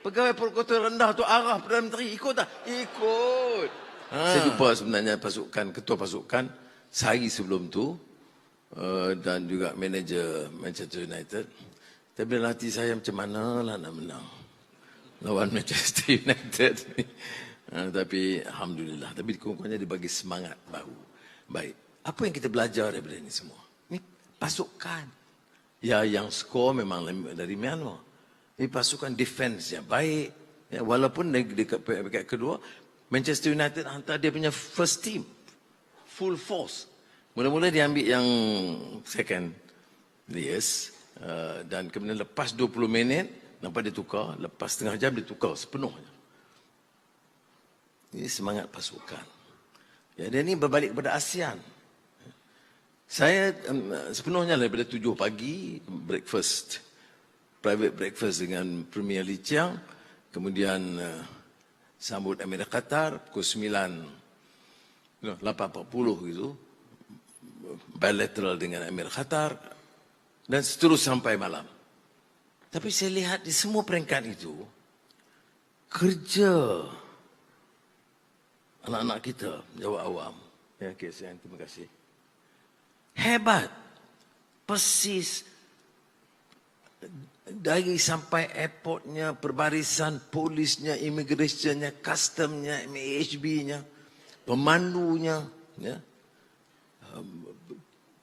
Pegawai protokol rendah tu arah Perdana Menteri. Ikut tak? Ikut. Ha. Saya jumpa sebenarnya pasukan, ketua pasukan sehari sebelum tu. Uh, dan juga manager Manchester United. Tapi dalam hati saya macam mana lah nak menang. Lawan Manchester United ni. Uh, tapi Alhamdulillah. Tapi kurang-kurangnya dia bagi semangat baru. Baik. Apa yang kita belajar daripada ini semua? Ini pasukan. Ya yang skor memang dari Myanmar. Ini pasukan defense yang baik. Ya, walaupun di, peringkat kedua, Manchester United hantar dia punya first team. Full force. Mula-mula dia ambil yang second. Yes. Uh, dan kemudian lepas 20 minit, nampak dia tukar. Lepas setengah jam dia tukar sepenuhnya. Ini semangat pasukan. Ya, dan ini berbalik kepada ASEAN. Saya um, sepenuhnya daripada 7 pagi, breakfast private breakfast dengan Premier Lee Chiang, kemudian uh, sambut Emir Qatar pukul 9 no, 8.40 gitu bilateral dengan Emir Qatar dan seterusnya sampai malam. Tapi saya lihat di semua peringkat itu kerja anak-anak kita jawab awam. Ya, okay, saya terima kasih. Hebat. Persis dari sampai airportnya, perbarisan polisnya, imigrationnya, customnya, MHB-nya, pemandunya, ya, um,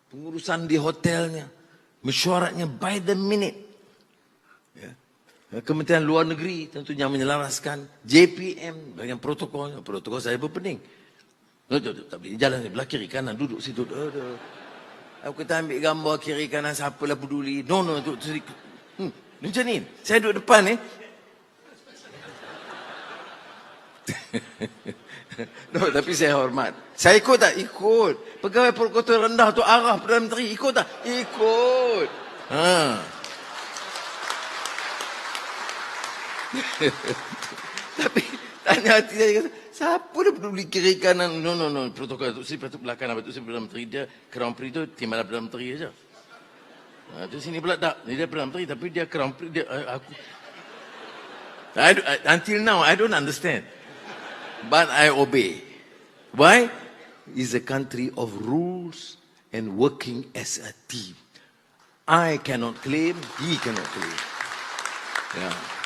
pengurusan di hotelnya, mesyuaratnya by the minute. Ya. Kementerian Luar Negeri tentunya menyelaraskan JPM bagian protokolnya. Protokol saya pun pening. Tak boleh jalan sebelah kiri kanan duduk situ. Aku kata ambil gambar kiri kanan siapalah peduli. No, no, tu, Hmm, macam ni. Saya duduk depan ni. no, tapi saya hormat. Saya ikut tak? Ikut. Pegawai protokol rendah tu arah Perdana Menteri. Ikut tak? Ikut. Ha. tapi tanya hati saya kata, siapa dah peduli kiri kanan? No, no, no. Protokol tu. Saya patut belakang. Tu saya Perdana Menteri dia. Crown Prix tu timbalan Perdana Menteri saja. Ha, tu sini pula tak. Dia Perdana Menteri tapi dia Prince. Dia, uh, aku. I, I, until now, I don't understand. But I obey. Why? It's a country of rules and working as a team. I cannot claim, he cannot claim. Yeah.